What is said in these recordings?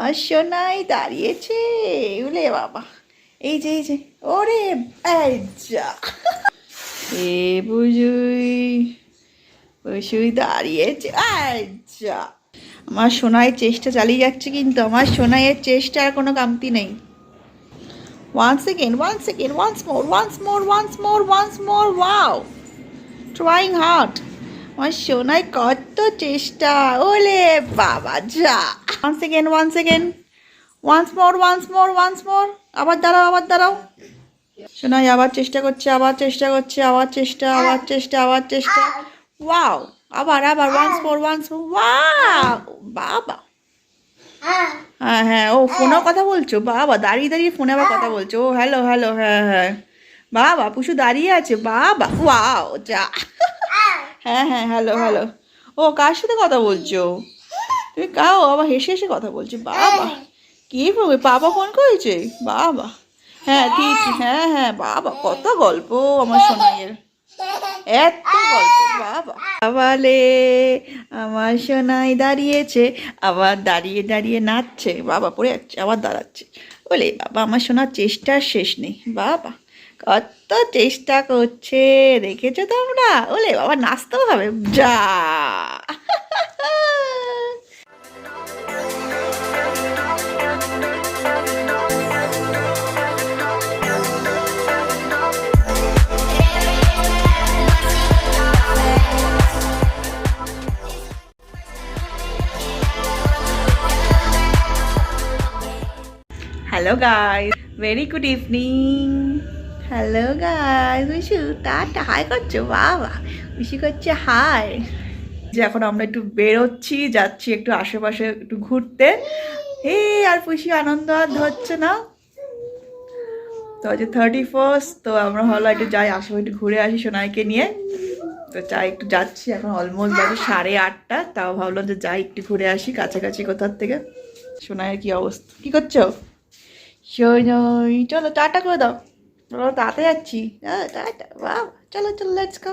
আর সোনাই দাঁড়িয়েছে উলে বাবা এই যে এই যে ওরে যা এ বুঝুই বুঝুই দাঁড়িয়েছে যা আমার সোনাই চেষ্টা চালিয়ে যাচ্ছে কিন্তু আমার সোনাইয়ের চেষ্টার কোনো কামতি নেই Once again, once again, once more, once more, once more, once more. Wow! Trying hard. আমার সোনাই কত চেষ্টা, ওলে বাবা, যা। One second one second once more once more once more আবার দাঁড়াও আবার দাঁড়াও। সোনাই আবার চেষ্টা করছে, আবার চেষ্টা করছে, আবার চেষ্টা আবার চেষ্টা আবার চেষ্টা। ওয়াও আবার আবার, once more once more. Wow বাবা। হ্যাঁ হ্যাঁ ও ফোনেও কথা বলছো? বাবা, দাঁড়িয়ে দাঁড়িয়ে ফোনে আবার কথা বলছো। ও হ্যালো হ্যালো হ্যাঁ হ্যাঁ। বাবা, পুষু দাঁড়িয়ে আছে, বাবা। ওয়াও যা। হ্যাঁ হ্যাঁ হ্যালো হ্যালো ও, কার সাথে কথা বলছো? তুমি কাও, আবার হেসে হেসে কথা বলছো। বাবা, কি হবে বাবা ফোন করেছে? বাবা। হ্যাঁ ঠিক হ্যাঁ হ্যাঁ বাবা, কত গল্প আমার সোনাইয়ের। এত গল্প, বাবা। আমার সোনাই দাঁড়িয়েছে, আবার দাঁড়িয়ে দাঁড়িয়ে নাচছে। বাবা পড়ে যাচ্ছে, আবার দাঁড়াচ্ছে। বলে, বাবা, আমার শোনার চেষ্টার শেষ নেই। বাবা। কত চেষ্টা করছে, দেখেছ তোমরা? ওলে বাবা, নাচতেও হবে। যা। Hello guys very good evening hello guys উইশু tata hi করছ? বাবা। উইশু করছে? হাই যে এখন আমরা একটু বেরোচ্ছি, যাচ্ছি একটু আশেপাশে একটু ঘুরতে। হে আর পুষি আনন্দ আর ধরছে না। তো আজ থার্টি ফার্স্ট তো আমরা হলো একটু যাই, আশেপাশে একটু ঘুরে আসি সোনাইকে নিয়ে। তো চাই একটু যাচ্ছি, এখন অলমোস্ট বাজে সাড়ে আটটা। তাও ভাবলাম যে যাই, একটু ঘুরে আসি কাছাকাছি কোথার থেকে। সোনাইয়ের কি অবস্থা? কি করছ? সোনাই, চলো টাটা করে দাও। তাতে যাচ্ছি। চলো চলো লেটস গো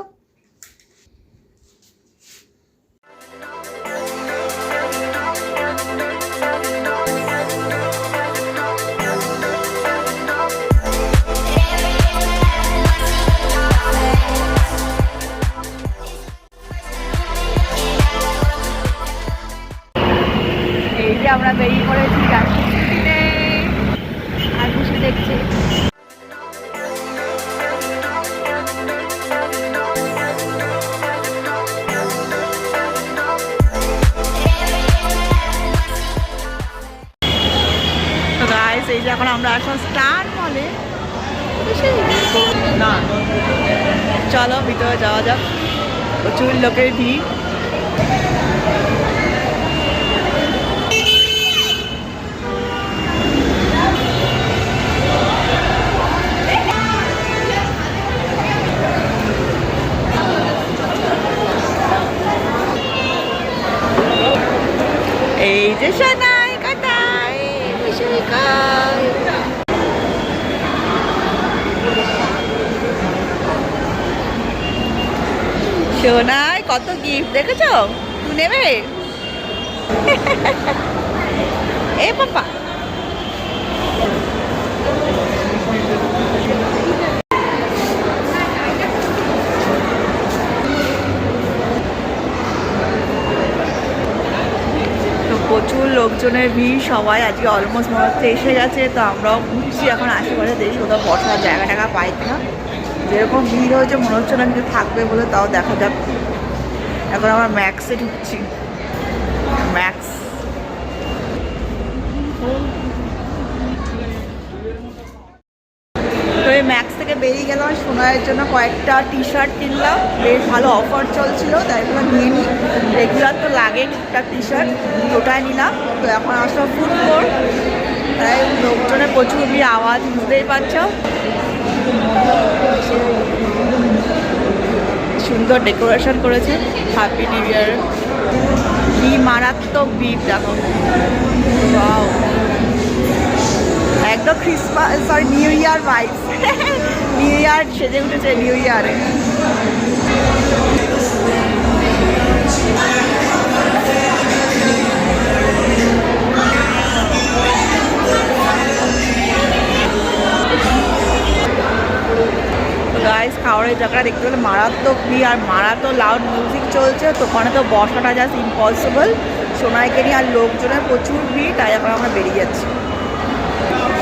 আমরা বেরিয়ে পড়েছি যাচ্ছি আর বসে দেখছে। প্রচুর লোকের ভিড় সোনাই কত গিফট দেখেছ? তুই নেবে? এ পাপা প্রচুর লোকজনের ভিড়, সবাই আজকে অলমোস্ট মনে হচ্ছে এসে গেছে, তো আমরাও ঘুরছি এখন আশেপাশে দেখি কোথাও বসার জায়গা টাকা পাই না যেরকম ভিড় হয়েছে, মনে হচ্ছে না কিছু থাকবে বলে, তাও দেখা যাক। এখন আমার ম্যাক্সে ঢুকছি। ম্যাক্স। তো ম্যাক্স থেকে বেরিয়ে গেলাম সোনারের জন্য কয়েকটা টি শার্ট কিনলাম। বেশ ভালো অফার চলছিল, তাই জন্য নিয়ে নিই রেগুলার তো লাগে টুকটাক টি শার্ট ওটাই নিলাম। তো এখন আসলাম কোর্ট তাই লোকজনের প্রচুর আওয়াজ বুঝতেই পারছ। সুন্দর ডেকোরেশন করেছে। হ্যাপি নিউ ইয়ার কি মারাত্মক ভিড় দেখো. একদম Christmas sorry new year vibe new year সেজে উঠেছে নিউ ইয়ারে ওই জায়গাটা দেখতে পেলে মারাত্মক ভিড় আর মারাত্মক লাউড মিউজিক চলছে। তো ওখানে তো বসাটা জাস্ট ইম্পসিবল সোনাইকে নিয়ে আর লোকজনের প্রচুর ভিড়, তাই এখন আমরা বেরিয়ে যাচ্ছি।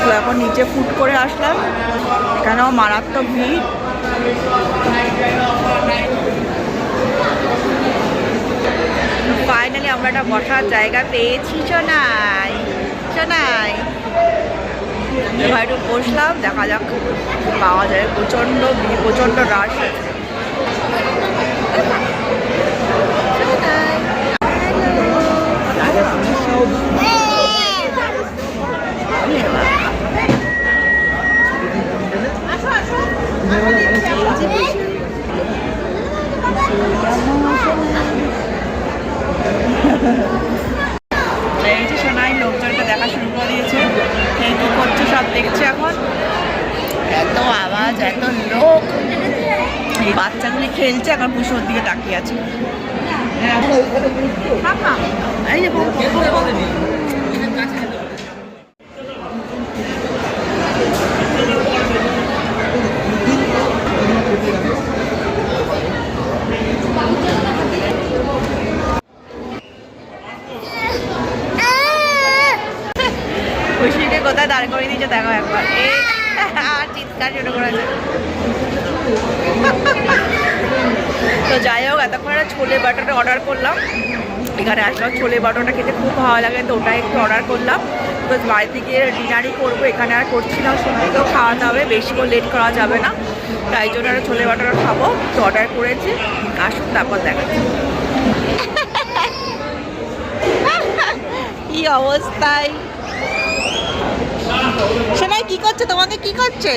তো এখন নিচে ফুট করে আসলাম। এখানেও মারাত্মক ভিড়। ফাইনালি আমরা একটা বসার জায়গা পেয়েছি, সোনাই। সোনাই। একটু বসলাম দেখা যাক পাওয়া যায়। প্রচণ্ড প্রচণ্ড রাশ আছে এই যে সোনাই লোকজনটা দেখা শুরু করে দিয়েছে এই কি করছে সব দেখছে এখন এত আওয়াজ এত লোক এই বাচ্চাগুলি খেলছে এখন পুষোর দিকে তাকিয়ে আছে। এই যে বউ, বউ, বউ, বউ। খুশিকে কোথায় দাঁড় করে দিয়েছে দেখো একবার। আর চিৎকার শুরু করেছে। তো যাই হোক, এতক্ষণ একটা ছোলে বাটারটা অর্ডার করলাম। এখানে আসলাম, ছোলে বাটারটা খেতে খুব ভালো লাগে, তো ওটাই একটু অর্ডার করলাম। বিকজ বাড়ি থেকে ডিনারই করব, এখানে আর করছি না সময়কেও খাওয়াতে হবে, বেশি করে লেট করা যাবে না। তাই জন্য একটা ছোলে বাটার খাব, তো অর্ডার করেছি। আসুন, তারপর দেখাচ্ছি। কি অবস্থায়? সোনাই, কি করছে? তোমাকে কি করছে?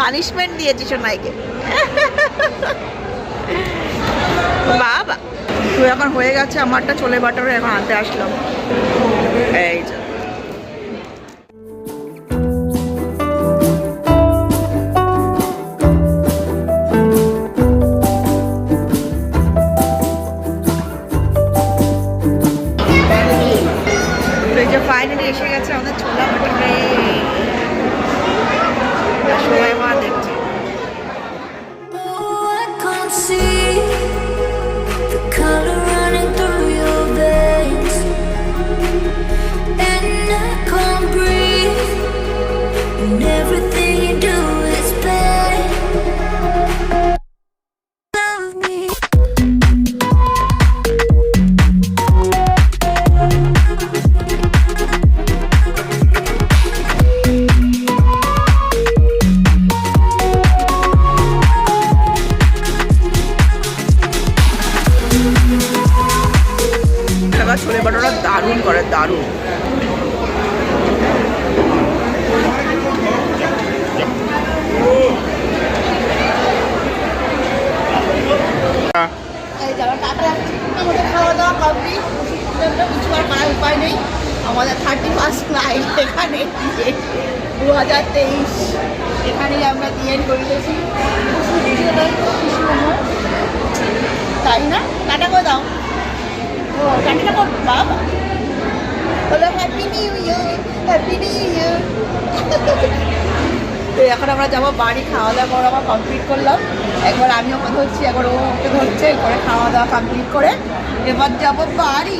পানিশমেন্ট দিয়েছে সোনাইকে। বাবা। তো এখন হয়ে গেছে আমারটা চলে বাটারে এখন আনতে আসলাম। এই যে। খাওয়া দাওয়া কিছু উপায় নেই। আমাদের থার্টি ফার্স্ট এখানে দু হাজার তেইশ। এখানেই আমরা তাই না? টাটা করে দাও। ও কর, বাবা। বলো হ্যাপি নিউ হ্যাপি নিউ তো এখন আমরা যাব বাড়ি, খাওয়া দাওয়া করে আমরা কমপ্লিট করলাম। একবার আমি ওকে ধরছি একবার ও ওকে ধরছে করে খাওয়া দাওয়া কমপ্লিট করে এবার যাব বাড়ি।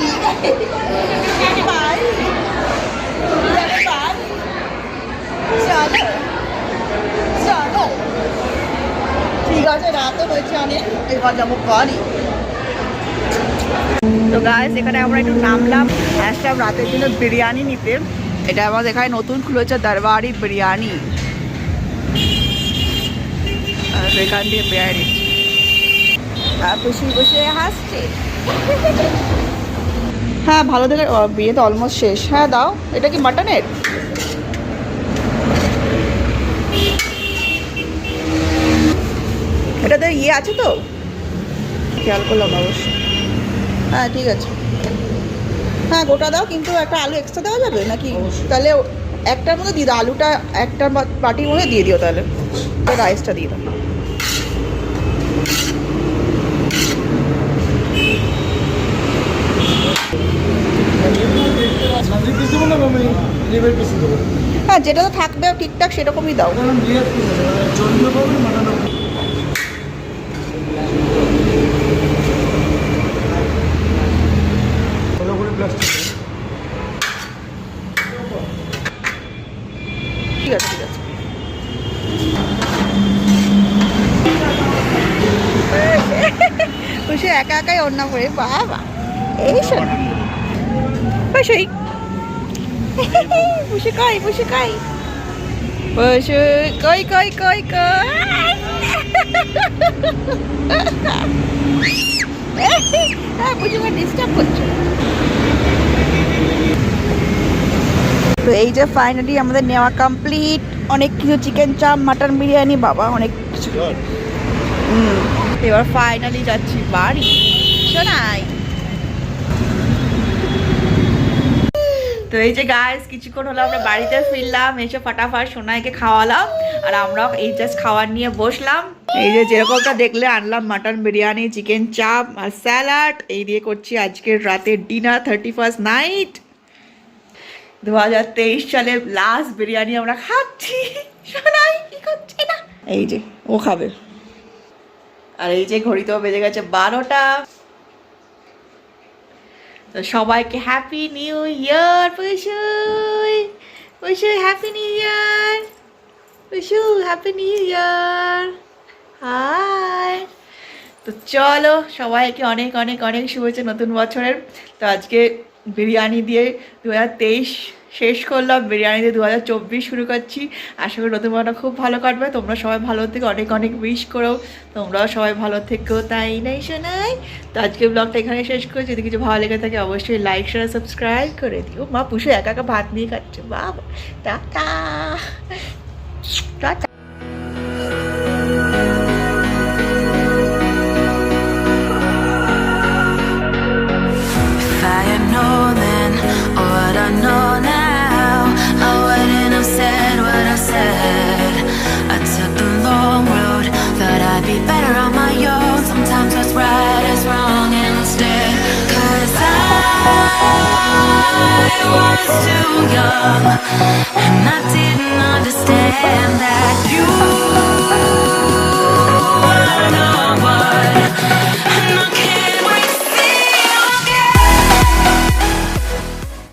ঠিক আছে রাতও এবার যাব তো এখানে আমরা একটু নামলাম। রাতের জন্য বিরিয়ানি নিতে। এটা আমাদের এখানে নতুন খুলেছে, দরবারি বিরিয়ানি। আর এখান দিয়ে বিরিয়ানি আর বসে বসে হাসছে। হ্যাঁ ভালো দেখে বিয়ে তো অলমোস্ট শেষ। হ্যাঁ দাও এটা কি মাটনের এটাতে ইয়ে আছে তো? খেয়াল করলাম অবশ্যই হ্যাঁ ঠিক আছে। হ্যাঁ গোটা দাও কিন্তু একটা আলু এক্সট্রা দেওয়া যাবে? নাকি? তাহলে একটার মধ্যে দিয়ে দাও আলুটা একটা পাটির মধ্যে দিয়ে দিও তাহলে। রাইসটা দিয়ে দাও। হ্যাঁ যেটা তো থাকবে ঠিকঠাক সেরকমই দাও। ঠিক আছে ঠিক আছে। একা একাই অন্য করে বাবা এই শোনা। সেই বসে কই কই কই কই হ্যাঁ বুঝে ডিস্টার্ব করছ। তো এই যে ফাইনালি আমাদের নেওয়া কমপ্লিট অনেক কিছু চিকেন চাপ মাটন বিরিয়ানি বাবা অনেক কিছু। হুম। এবার ফাইনালি যাচ্ছি বাড়ি। শোনাই। তো এই যে গাইস কিছুক্ষণ হলো আমরা বাড়িতে ফিরলাম, এসে ফাটাফাট সোনাইকে খাওয়ালাম, আর আমরাও এই জাস্ট খাওয়ার নিয়ে বসলাম। এই যে যেরকমটা দেখলে আনলাম মাটন বিরিয়ানি চিকেন চাপ আর স্যালাড এই দিয়ে করছি আজকের রাতের ডিনার থার্টি ফার্স্ট নাইট দু হাজার তেইশ সালের লাস্ট বিরিয়ানি আমরা খাচ্ছি। সোনাই, কি না? এই যে, ও খাবে। আর এই যে ঘড়িতেও বেজে গেছে বারোটা। তো সবাইকে হ্যাপি নিউ ইয়ার পুষুই পুষুই হ্যাপি নিউ ইয়ার পুষু হ্যাপি নিউ ইয়ার হাই তো চলো সবাইকে অনেক অনেক অনেক শুভেচ্ছা নতুন বছরের। তো আজকে বিরিয়ানি দিয়ে দু হাজার তেইশ শেষ করলাম বিরিয়ানি দিয়ে দু হাজার চব্বিশ শুরু করছি। আশা করি নতুন বছরটা খুব ভালো কাটবে। তোমরা সবাই ভালো থেকে, অনেক অনেক উইশ করো। তোমরাও সবাই ভালো থেকো, তাই নাই শোনাই তো আজকে ব্লগটা এখানে শেষ করছি। যদি কিছু ভালো লেগে থাকে অবশ্যই লাইক শেয়ার সাবস্ক্রাইব করে দিও। মা পুষে একা একা ভাত নিয়ে খাচ্ছে। বাবা, tata. Tata. and I didn't understand that you were one.